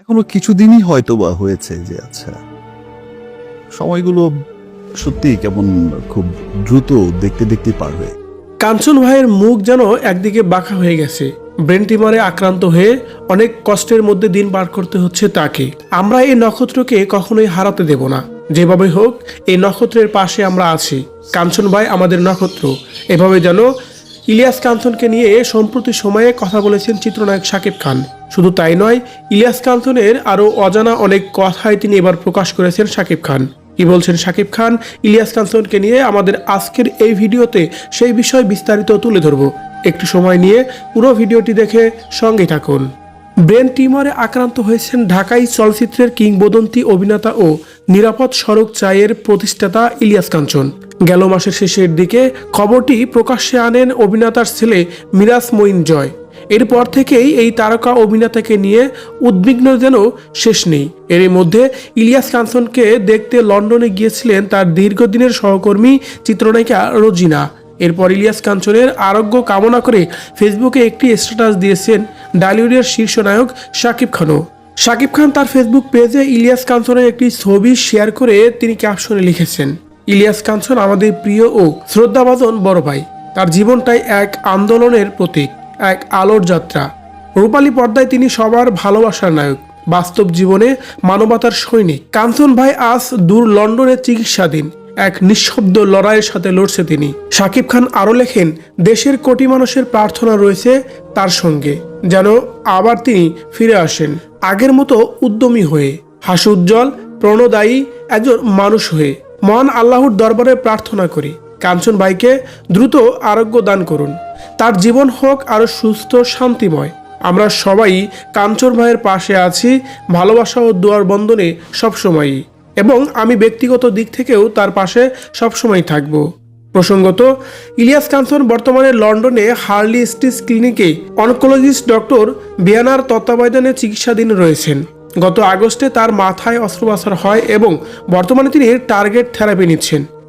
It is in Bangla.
এখনও কিছুদিনই হয়তো বা হয়েছে যে আচ্ছা সময়গুলো সত্যি কেমন খুব দ্রুত দেখতে দেখতে পার হয়ে। কাঞ্চন ভাইয়ের মুখ যেন একদিকে বাঁকা হয়ে গেছে। ব্রেন টিমারে আক্রান্ত হয়ে অনেক কষ্টের মধ্যে দিন পার করতে হচ্ছে তাকে। আমরা এই নক্ষত্রকে কখনোই হারাতে দেব না। যেভাবে হোক, এই নক্ষত্রের পাশে আমরা আছি। কাঞ্চন ভাই আমাদের নক্ষত্র। এভাবে যেন ইলিয়াস কাঞ্চনকে নিয়ে সম্প্রতি সময়ে কথা বলেছেন চিত্রনায়ক শাকিব খান। শুধু তাই নয়, ইলিয়াস কাঞ্চনের আরও অজানা অনেক কথাই তিনি এবার প্রকাশ করেছেন শাকিব খান। কি বলছেন শাকিব খান? ইলিয়াস কাঞ্চনকে নিয়ে আমাদের আজকের এই ভিডিওতে সেই বিষয় বিস্তারিত তুলে ধরব। একটু সময় নিয়ে পুরো ভিডিওটি দেখে সঙ্গে থাকুন। ব্রেন টিউমারে আক্রান্ত হয়েছেন ঢাকাই চলচ্চিত্রের কিংবদন্তি অভিনেতা ও নিরাপদ সড়ক চায়ের প্রতিষ্ঠাতা ইলিয়াস কাঞ্চন গেল মাসের শেষের দিকে খবরটি প্রকাশ্যে আনেন অভিনেতার ছেলে মিরাজ মঈন জয়। এরপর থেকেই এই তারকা অভিনেতাকে নিয়ে উদ্বিগ্ন যেন শেষ নেই। এর মধ্যে ইলিয়াস কাঞ্চনকে দেখতে লন্ডনে গিয়েছিলেন তার দীর্ঘদিনের সহকর্মী চিত্রনায়িকা রোজিনা। এরপর ইলিয়াস কাঞ্চনের আরোগ্য কামনা করে ফেসবুকে একটি স্ট্যাটাস দিয়েছেন ডালিউডের শীর্ষ নায়ক শাকিব খানও। শাকিব খান তার ফেসবুক পেজে ইলিয়াস কাঞ্চনের একটি ছবি শেয়ার করে তিনি ক্যাপশনে লিখেছেন ইলিয়াস কাঞ্চন, আমাদের প্রিয় ও শ্রদ্ধাভাজন বড় ভাই। তার জীবনটাই এক আন্দোলনের প্রতীক, এক আলোর যাত্রা। রূপালী পর্দায় তিনি সবার ভালোবাসার নায়ক, বাস্তব জীবনে মানবতার সৈনিক। কাঞ্চন ভাই আজ দূর লন্ডনে চিকিৎসাধীন, এক নিঃশব্দ লড়াইয়ের সাথে লড়ছে তিনি। শাকিব খান আরও লেখেন, দেশের কোটি মানুষের প্রার্থনা রয়েছে তার সঙ্গে, যেন আবার তিনি ফিরে আসেন, আগের মতো উদ্যমী হয়ে। হাস্যোজ্জ্বল প্রণদায়ী একজন মানুষ হয়ে। মহান আল্লাহর দরবারে প্রার্থনা করি। কাঞ্চন ভাইকে দ্রুত আরোগ্য দান করুন। তার জীবন হোক আরও সুস্থ, শান্তিময়। আমরা সবাই কাঞ্চন ভাইয়ের পাশে আছি, ভালোবাসা ও দোয়ার বন্ধনে সবসময়ই। এবং আমি ব্যক্তিগত দিক থেকেও তার পাশে সবসময় থাকব। প্রসঙ্গত, ইলিয়াস কাঞ্চন বর্তমানে লন্ডনে হার্লি স্টিস ক্লিনিকে অনকোলজিস্ট ডক্টর বিয়ানার তত্ত্বাবধানে চিকিৎসাধীন রয়েছেন। গত আগস্টে তার মাথায় অস্ত্রোপচার হয় এবং বর্তমানে তিনি টার্গেট থেরাপি নিচ্ছেন।